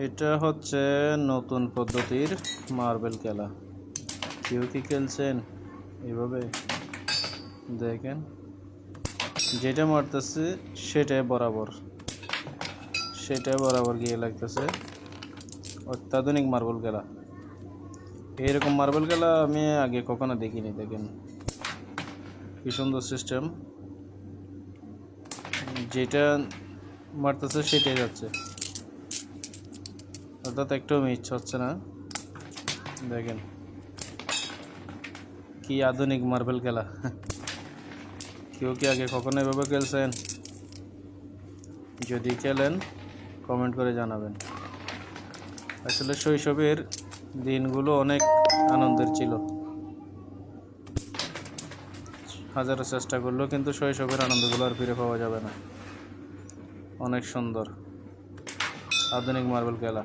এটা হচ্ছে নতুন পদ্ধতির মার্বেল খেলা। কেউ কি খেলছেন? এভাবে? দেখেন। যেটা মারতেছে, সেটাই বরাবর। সেটাই বরাবর গিয়ে লাগতেছে। অত্যাধুনিক মার্বেল খেলা। এইরকম মার্বেল খেলা আমি আগে কখনো দেখিনি, দেখেন। কি সুন্দর সিস্টেম যেটা মারতেছে, সেটাই যাচ্ছে। অর্থাৎ একটু ইচ্ছা হচ্ছে না। দেখেন। কি আধুনিক মার্বেল খেলা। কেউ কি আগে কখনো এভাবে খেলছেন? যদি খেলেন, কমেন্ট করে জানাবেন। আসলে শৈশবের দিনগুলো অনেক আনন্দের ছিল। হাজারো চেষ্টা করলেও কিন্তু শৈশবের আনন্দগুলো আর ফিরে পাওয়া যাবে না। অনেক সুন্দর। আধুনিক মার্বেল খেলা।